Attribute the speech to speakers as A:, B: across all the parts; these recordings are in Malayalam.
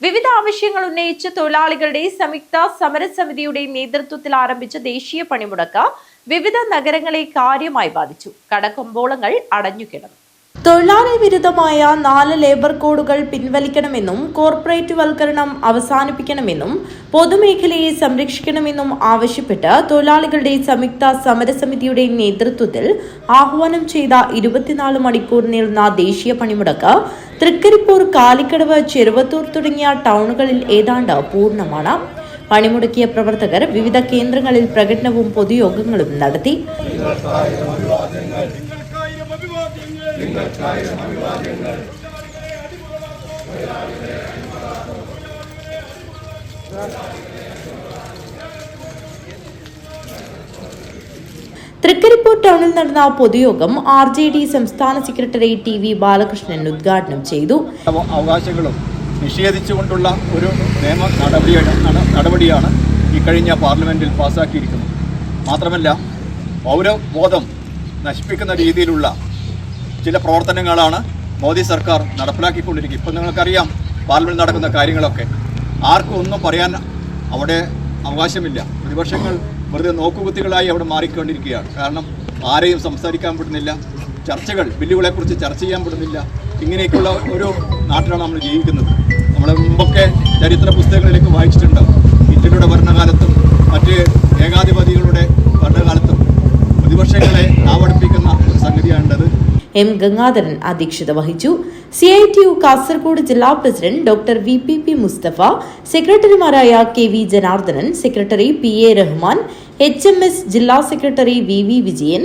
A: വിവിധ ആവശ്യങ്ങൾ ഉന്നയിച്ച് തൊഴിലാളികളുടെ സംയുക്ത സമരസമിതിയുടെ നേതൃത്വത്തിൽ ആരംഭിച്ച ദേശീയ പണിമുടക്ക് വിവിധ നഗരങ്ങളെ കാര്യമായി ബാധിച്ചു. കടകൊമ്പോളങ്ങൾ അടഞ്ഞുകിടന്നു തൊഴിലാളി വിരുദ്ധമായ നാല് ലേബർ കോഡുകൾ പിൻവലിക്കണമെന്നും കോർപ്പറേറ്റ് വൽക്കരണം അവസാനിപ്പിക്കണമെന്നും പൊതുമേഖലയെ സംരക്ഷിക്കണമെന്നും ആവശ്യപ്പെട്ട് തൊഴിലാളികളുടെ സംയുക്ത സമരസമിതിയുടെ നേതൃത്വത്തിൽ ആഹ്വാനം ചെയ്ത ഇരുപത്തിനാല് മണിക്കൂർ നീളുന്ന ദേശീയ പണിമുടക്ക് തൃക്കരിപ്പൂർ കാലിക്കടവ് ചെറുവത്തൂർ തുടങ്ങിയ ടൗണുകളിൽ ഏതാണ്ട് പൂർണമാണ്. പണിമുടക്കിയ പ്രവർത്തകർ വിവിധ കേന്ദ്രങ്ങളിൽ പ്രകടനവും പൊതുയോഗങ്ങളും നടത്തി.
B: Thank അഭിവാദ്യങ്ങൾ
A: തൃക്കരിപ്പൂർ ടൗണിൽ നടന്ന പൊതുയോഗം ആർ ജെ ഡി സംസ്ഥാന സെക്രട്ടറി ടി വി ബാലകൃഷ്ണൻ ഉദ്ഘാടനം ചെയ്തു.
B: അവകാശങ്ങളും നിഷേധിച്ചുകൊണ്ടുള്ള ഒരു നിയമ നടപടിയാണ് ഈ ഇക്കഴിഞ്ഞ പാർലമെന്റിൽ പാസാക്കിയിരിക്കുന്നത്. മാത്രമല്ല പൗരബോധം നശിപ്പിക്കുന്ന രീതിയിലുള്ള ചില പ്രവർത്തനങ്ങളാണ് മോദി സർക്കാർ നടപ്പിലാക്കിക്കൊണ്ടിരിക്കുക ഇപ്പം നിങ്ങൾക്കറിയാം പാർലമെന്റ് നടക്കുന്ന കാര്യങ്ങളൊക്കെ. ആർക്കും ഒന്നും പറയാൻ അവിടെ അവകാശമില്ല. പ്രതിപക്ഷങ്ങൾ വെറുതെ നോക്കുകുത്തികളായി അവിടെ മാറിക്കൊണ്ടിരിക്കുകയാണ്. കാരണം ആരെയും സംസാരിക്കാൻ പറ്റുന്നില്ല ചർച്ചകൾ ബില്ലുകളെക്കുറിച്ച് ചർച്ച ചെയ്യാൻ പറ്റുന്നില്ല ഇങ്ങനെയൊക്കെയുള്ള ഒരു നാട്ടിലാണ് നമ്മൾ ജീവിക്കുന്നത്. നമ്മൾ മുമ്പൊക്കെ ചരിത്ര പുസ്തകങ്ങളിലേക്ക് വായിച്ചിട്ടുണ്ടാവും ഇറ്റലിയുടെ ഭരണകാലത്തും മറ്റ് ഏകാധിപതികളുടെ ഭരണകാലത്തും പ്രതിപക്ഷങ്ങളെ ആവർത്തിപ്പിക്കുന്ന ഒരു
A: എം ഗംഗാധരൻ അധ്യക്ഷത വഹിച്ചു. C I T U Kasaragod ജില്ലാ president doctor V P P Mustafa സെക്രട്ടറിമാരായ K V Janardhanan secretary P A Rahman H M S ജില്ലാ secretary V V Vijayan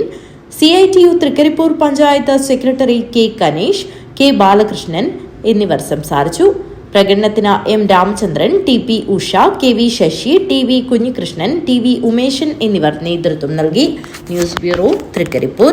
A: C I T U Trikaripur panchayat secretary K Kanesh K Balakrishnan എന്നിവർ സംസാരിച്ചു. പ്രകടനത്തിന് M Ramachandran T P Usha K V Sasi T V Kunhikrishnan T V Umeshan എന്നിവർ നേതൃത്വം നൽകി. News bureau Trikaripur